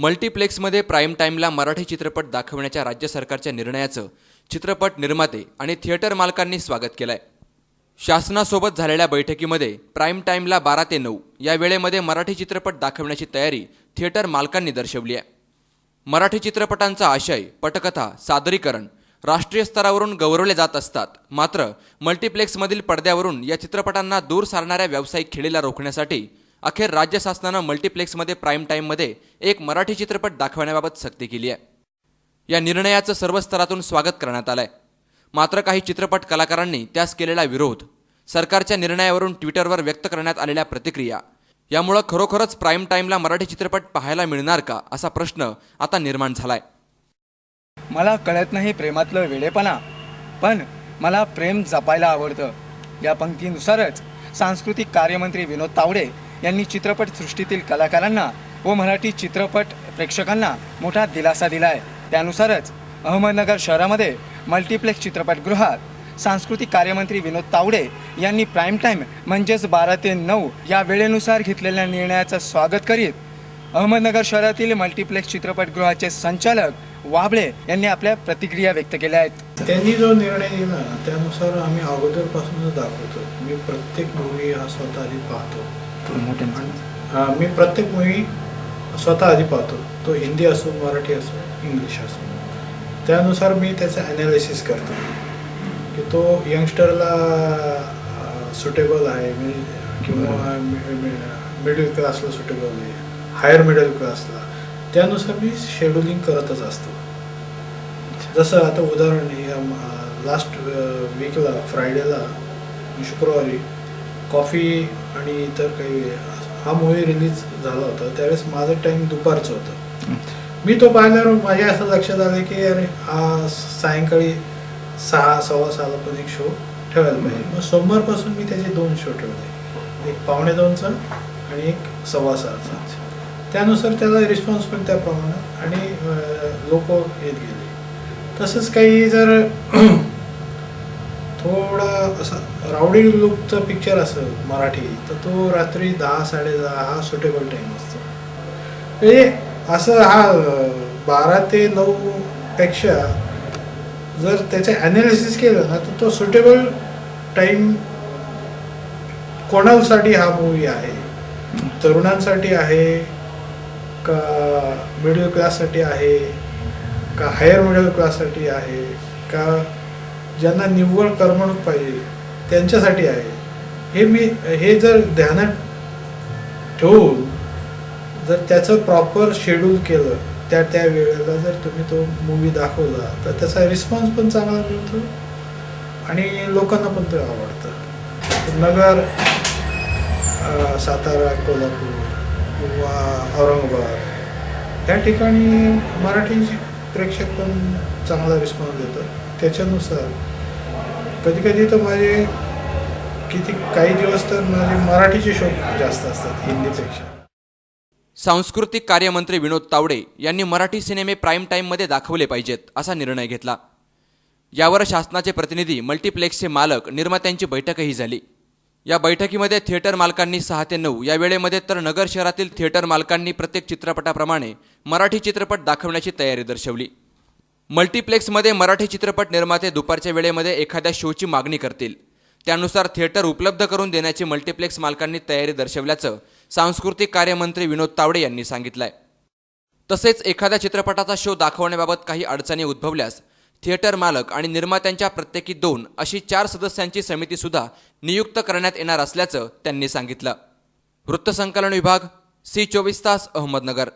मल्टिप्लेक्समध्ये prime टाईमला मराठी चित्रपट दाखवण्याच्या राज्य सरकारच्या निर्णयाचं चित्रपट निर्माते आणि थिएटर मालकांनी स्वागत केलं आहे शासनासोबत झालेल्या बैठकीमध्ये प्राईम टाईमला बारा ते नऊ या वेळेमध्ये मराठी चित्रपट दाखवण्याची तयारी थिएटर मालकांनी दर्शवली आहे. मराठी चित्रपटांचा आशय पटकथा सादरीकरण राष्ट्रीय स्तरावरून गौरवले जात असतात. मात्र मल्टिप्लेक्समधील पडद्यावरून या चित्रपटांना दूर सारणाऱ्या व्यावसायिक खेळीला रोखण्यासाठी अखेर राज्य शासनानं मल्टिप्लेक्समध्ये प्राईम टाईममध्ये एक मराठी चित्रपट दाखवण्याबाबत सक्ती केली आहे. या निर्णयाचं सर्व स्तरातून स्वागत करण्यात आलंय. मात्र काही चित्रपट कलाकारांनी त्यास केलेला विरोध सरकारच्या निर्णयावरून ट्विटरवर व्यक्त करण्यात आलेल्या प्रतिक्रिया. यामुळं खरोखरच प्राईम टाईमला मराठी चित्रपट पाहायला मिळणार का असा प्रश्न आता निर्माण झालाय. मला कळत नाही प्रेमातलं वेळेपणा पण मला प्रेम जपायला आवडतं. या पंक्तीनुसारच सांस्कृतिक कार्यमंत्री विनोद तावडे यांनी चित्रपटसृष्टीतील कलाकारांना व मराठी चित्रपट प्रेक्षकांना मोठा दिलासा दिला आहे त्यानुसारच अहमदनगर शहरामध्ये मल्टिप्लेक्स चित्रपटगृहात सांस्कृतिक कार्यमंत्री विनोद तावडे यांनी प्राईम टाईम म्हणजेच बारा ते नऊ या वेळेनुसार घेतलेल्या निर्णयाचं स्वागत करीत अहमदनगर शहरातील मल्टिप्लेक्स चित्रपटगृहाचे संचालक वाबळे यांनी आपल्या प्रतिक्रिया व्यक्त केल्या आहेत. त्यांनी जो निर्णय दिला त्यानुसार आम्ही अगोदरपासूनच दाखवतो. मी प्रत्येक मूवी हा स्वतः आधी हा, मी प्रत्येक मूवी स्वतः आधी पाहतो. तो हिंदी असो मराठी असो इंग्लिश असो. त्यानुसार मी त्याचं ॲनालिसिस करतो. की तो यंगस्टरला सुटेबल आहे किंवा मिडल क्लासला सुटेबल आहे हायर मिडल क्लासला त्यानुसार मी शेड्युलिंग करतच असतो. जसं आता उदाहरण लास्ट वीकला फ्रायडेला शुक्रवारी कॉफी आणि इतर काही हा मूवी रिलीज झाला होता. त्यावेळेस माझं टाईम दुपारचं होतं. मी तो पाहिल्यावर माझ्या असं लक्षात आलं की अरे हा सायंकाळी सहा सव्वा सहाला पण एक शो ठेवायला पाहिजे. मग सोमवारपासून मी त्याचे दोन शो ठेवले. एक पावणे दोनचा आणि एक सव्वा सहाचा. त्यानुसार त्याला रिस्पॉन्स पण त्या प्रमाणात आणि लोक येत गेले. तसंच काही जर थोडा असं राऊडी लुकचा पिक्चर असेल मराठी तर तो रात्री दहा साडेदहा हा सुटेबल टाईम असतो. म्हणजे असं हा बारा ते नऊ पेक्षा जर त्याचं ॲनालिसिस केलं ना तर तो सुटेबल टाईम कोणासाठी हा मूवी आहे? तरुणांसाठी आहे? का मिडल क्लाससाठी आहे? का हायर मिडल क्लाससाठी आहे? का ज्यांना निव्वळ करमणूक पाहिजे त्यांच्यासाठी आहे. हे मी हे जर ध्यानात ठेवून जर त्याचं प्रॉपर शेड्यूल केलं त्या त्या वेळेला जर तुम्ही तो मूवी दाखवला तर त्याचा रिस्पॉन्स पण चांगला मिळतो आणि लोकांना पण ते आवडतं. नगर सातारा कोल्हापूर किंवा औरंगाबाद या ठिकाणी मराठी प्रेक्षक पण चांगला रिस्पॉन्स देतात. त्याच्यानुसार. कधी कधी तर माझे किती काही दिवस तर माझे मराठीचे शो जास्त असतात हिंदीपेक्षा. सांस्कृतिक कार्यमंत्री विनोद तावडे यांनी मराठी सिनेमे प्राईम टाईममध्ये दाखवले पाहिजेत असा निर्णय घेतला. यावर शासनाचे प्रतिनिधी मल्टिप्लेक्सचे मालक निर्मात्यांची बैठकही झाली. या बैठकीमध्ये थिएटर मालकांनी सहा ते नऊ या वेळेमध्ये तर नगर शहरातील थिएटर मालकांनी प्रत्येक चित्रपटाप्रमाणे मराठी चित्रपट दाखवण्याची तयारी दर्शवली. मल्टिप्लेक्समध्ये मराठी चित्रपट निर्माते दुपारच्या वेळेमध्ये एखाद्या शोची मागणी करतील. त्यानुसार थिएटर उपलब्ध करून देण्याची मल्टिप्लेक्स मालकांनी तयारी दर्शवल्याचं सांस्कृतिक कार्यमंत्री विनोद तावडे यांनी सांगितलंय. तसेच एखाद्या चित्रपटाचा शो दाखवण्याबाबत काही अडचणी उद्भवल्यास थिएटर मालक आणि निर्मात्यांच्या प्रत्येकी दोन अशी चार सदस्यांची समितीसुद्धा नियुक्त करण्यात येणार असल्याचं त्यांनी सांगितलं. वृत्तसंकलन विभाग सी चोवीस तास अहमदनगर.